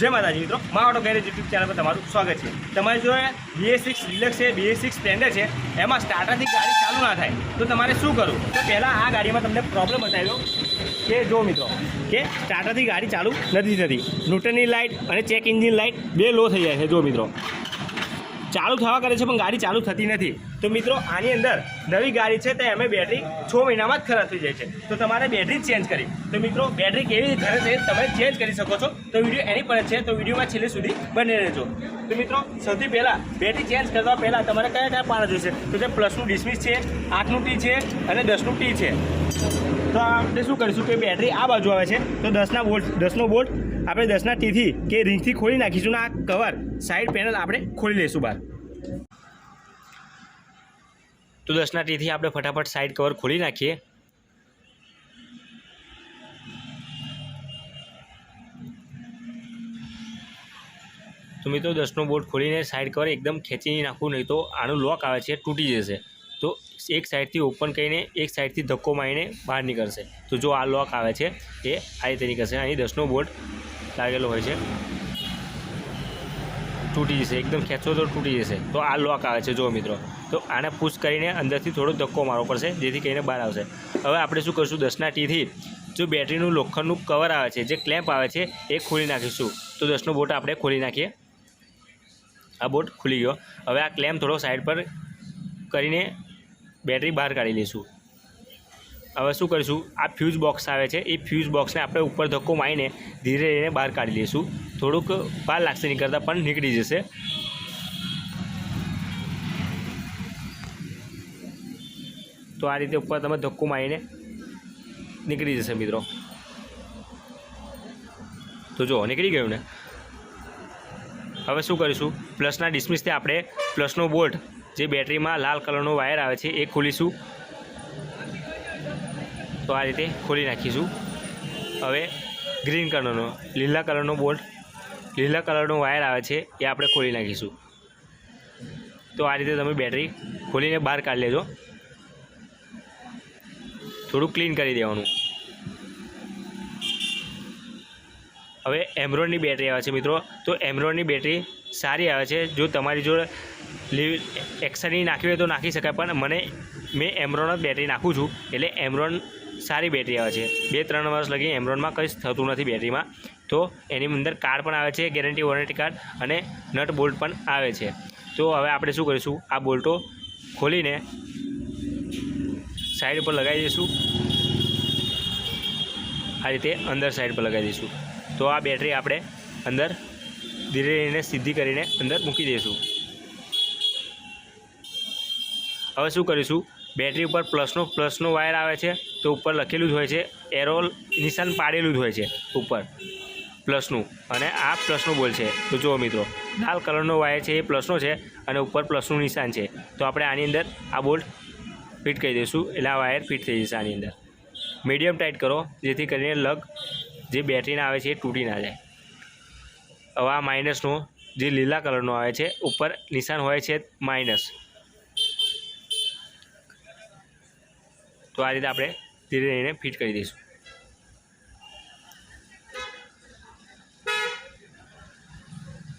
જય માતાજી મિત્રો મારા ઓટો ગેરેજ યુટ્યુબ ચેનલ પર તમારું સ્વાગત છે. તમારી જો બીએસ સિક્સ ડિલક્સ છે બીએસ સિક્સ સ્પ્લેન્ડર છે, એમાં સ્ટાર્ટરથી ગાડી ચાલુ ના થાય, તો તમારે શું કરવું? તો પહેલાં આ ગાડીમાં તમને પ્રોબ્લેમ બતાવ્યો કે જો મિત્રો, કે સ્ટાર્ટરથી ગાડી ચાલુ નથી થતી. ન્યુટનની લાઇટ અને ચેક એન્જિન લાઇટ બે લો થઈ જાય છે, જો મિત્રો. ચાલુ થવા કરે છે, પણ ગાડી ચાલુ થતી નથી. તો મિત્રો, આની અંદર નવી ગાડી છે, તો એમાં બેટરી છ મહિનામાં જ ખરાબ થઈ જાય છે. તો તમારે બેટરી ચેન્જ કરી. તો મિત્રો બેટરી કેવી ખરે છે, તમે ચેન્જ કરી શકો છો. તો વીડિયો એની પર છે, તો વિડીયોમાં છેલ્લે સુધી બની રહેજો. તો મિત્રો, સૌથી પહેલાં બેટરી ચેન્જ કરવા પહેલાં તમારે કયા કયા પાના જોઈશે? તો જે પ્લસનું ડિસમિસ છે આઠનું ટી છે અને દસનું ટી છે. તો આપણે શું કરીશું કે બેટરી આ બાજુ આવે છે. તો દસના બોલ્ટ દસનો બોલ્ટ આપણે દસના ટીથી કે રિંગથી ખોલી નાખીશું ને આ કવર સાઈડ પેનલ આપણે ખોલી લઈશું બહાર. તો દસના ટીથી આપણે ફટાફટ સાઈડ કવર ખોલી નાખીએ. તો મિત્રો દસનો બોર્ડ ખોલીને સાઈડ કવર એકદમ ખેંચી નાખવું નહીં તો આનું લોક આવે છે, તૂટી જશે. તો એક સાઈડથી ઓપન કરીને એક સાઈડથી ધક્કો મારીને બહાર નીકળશે. તો જો આ લોક આવે છે, એ આ રીતે નીકળશે. અહીં દસનો બોર્ડ લાગેલો હોય છે. તૂટી જશે, એકદમ ખેંચો તો તૂટી જશે. તો આ લોક આવે છે, જો મિત્રો. તો આને પુશ કરીને અંદરથી થોડો ધક્કો મારવો પડશે, જેથી કરીને બહાર આવશે. હવે આપણે શું કરીશું? દસના ટીથી જો બેટરીનું લોખંડનું કવર આવે છે, જે ક્લેમ્પ આવે છે, એ ખોલી નાખીશું. તો દસનો બોટ આપણે ખોલી નાખીએ. આ બોટ ખુલી ગયો. હવે આ ક્લેમ્પ થોડો સાઈડ પર કરીને બેટરી બહાર કાઢી લઈશું. હવે શું કરીશું? આ ફ્યુઝ બોક્સ આવે છે. એ ફ્યુઝ બોક્સને આપણે ઉપર ધક્કો મારીને ધીરે ધીરે બહાર કાઢી લઈશું. થોડુંક બહાર લાગશે નીકળતા પણ નીકળી જશે. તો આ રીતે ઉપર તમે ધક્કો મારીને નીકળી જશે મિત્રો. તો જો નીકળી ગયું ને? હવે શું કરીશું? પ્લસના ડિસમિસથી આપણે પ્લસનો બોલ્ટ જે બેટરીમાં લાલ કલરનો વાયર આવે છે એ ખોલીશું. તો આ રીતે ખોલી નાખીશું. હવે ગ્રીન કલરનો, લીલા કલરનો બોલ્ટ, લીલા કલરનો વાયર આવે છે એ આપણે ખોલી નાખીશું. તો આ રીતે તમે બેટરી ખોલીને બહાર કાઢી લેજો. થોડું ક્લીન કરી દેવાનું. હવે એમરોનની બેટરી આવે છે મિત્રો. તો એમરોનની બેટરી સારી આવે છે. જો તમારી જોડે લીવ એક્સરની નાખવી હોય તો નાખી શકાય, પણ મને મેં એમરોન જ બેટરી નાખું છું, એટલે એમરોન સારી બેટરી આવે છે. બે ત્રણ વર્ષ લગી એમરોનમાં કંઈ થતું નથી બેટરીમાં તો એની અંદર કાર્ડ પણ આવે છે ગેરંટી વોરંટી કાર્ડ અને નટ બોલ્ટ પણ આવે છે. તો હવે આપણે શું કરીશું? આ બોલ્ટો ખોલીને સાઈડ પર લગાવી દઈશું. આ રીતે અંદર સાઈડ પર લગાવી દઈશું. તો આ બેટરી આપણે અંદર ધીરે ધીરે સીધી કરીને અંદર મૂકી દઈશું. હવે શું કરીશું? બેટરી ઉપર પ્લસનો પ્લસનો વાયર આવે છે, તો ઉપર લખેલું જ હોય છે, એરોલ નિશાન પાડેલું જ હોય છે, ઉપર પ્લસનું. અને આ પ્લસનું બોલ છે. તો જુઓ મિત્રો, લાલ કલરનો વાયર છે, એ પ્લસનો છે અને ઉપર પ્લસનું નિશાન છે. તો આપણે આની અંદર આ બોલ્ટ ફિટ કરી દઈશું. એટલે આ વાયર ફિટ થઈ જશે આની અંદર. મીડિયમ ટાઈટ કરો, જેથી કરીને લગ જે બેટરીના આવે છે, એ તૂટી ના જાય. હવે આ માઇનસનો જે લીલા કલરનો આવે છે, ઉપર નિશાન હોય છે માઇનસ તો આ રીતે આપણે ધીરે ધીરે ફિટ કરી દઈશું.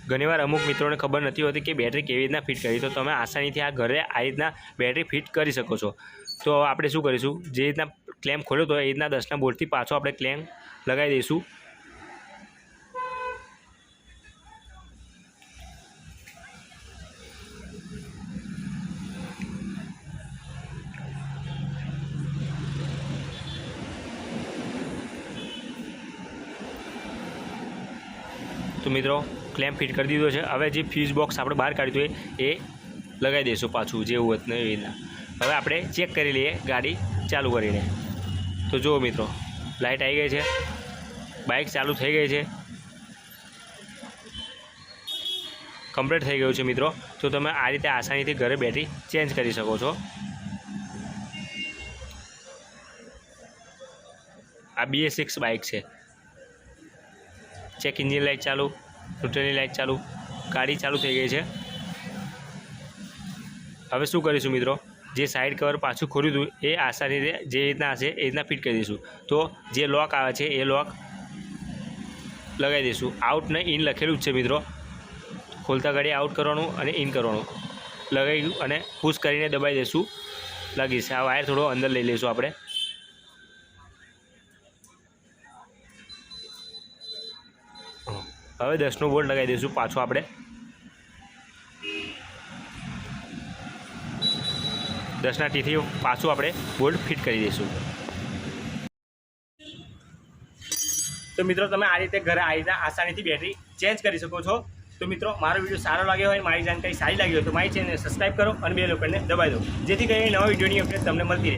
ઘણીવાર અમુક મિત્રોને ખબર નથી હોતી કે બેટરી કેવી રીતના ફિટ કરી. તો તમે આસાનીથી આ ઘરે આ રીતના બેટરી ફિટ કરી શકો છો. તો આપણે શું કરીશું? જે રીતના ક્લેમ્પ ખોલ્યો તો એ રીતના દસના બોર્ડથી પાછો આપણે ક્લેમ્પ લગાવી દઈશું. તો મિત્રો ક્લેમ્પ ફિટ કરી દીધો છે. હવે જે ફ્યુઝ બોક્સ આપણે બહાર કાઢ્યું એ લગાવી દઈશું પાછું જેવું હતું એવી રીતના. હવે આપણે ચેક કરી લઈએ, ગાડી ચાલુ કરીને. તો જુઓ મિત્રો લાઇટ આવી ગઈ છે. બાઇક ચાલુ થઈ ગઈ છે. કમ્પ્લીટ થઈ ગયું છે મિત્રો. તો તમે આ રીતે આસાનીથી ઘરે બેટરી ચેન્જ કરી શકો છો. આ બીએ સિક્સ બાઇક છે. ચેક ઇન્જિન લાઇટ ચાલુ ન્યુટ્રલની લાઇટ ચાલુ, ગાડી ચાલુ થઈ ગઈ છે. હવે શું કરીશું મિત્રો? જે સાઈડ કવર પાછું ખોલ્યું હતું, એ આસાની રીતે જે રીતના હશે એ રીતના ફિટ કરી દઈશું. તો જે લોક આવે છે, એ લોક લગાવી દઈશું. આઉટ ને ઇન લખેલું જ છે મિત્રો. ખોલતા ઘડી આઉટ કરવાનું અને ઇન કરવાનું. લગાવી અને પુશ કરીને દબાવી દઈશું. લગીશ આ વાયર થોડો અંદર લઈ લઈશું આપણે. હવે દસનો બોલ્ટ લગાવી દઈશું પાછો આપણે. દસના ટીથી પાછું આપણે બોલ્ટ ફિટ કરી દઈશું તો મિત્રો તમે આ રીતે ઘરે આ રીતે આસાનીથી બેટરી ચેન્જ કરી શકો છો. તો મિત્રો, મારો વીડિયો સારો લાગ્યો હોય, મારી જાણકારી સારી લાગી હોય તો મારી ચેનલને સબસ્ક્રાઈબ કરો અને બે લોકોને દબાવી દો. જેથી કરીને નવા વિડીયોની અપડેટ તમને મળતી રહે.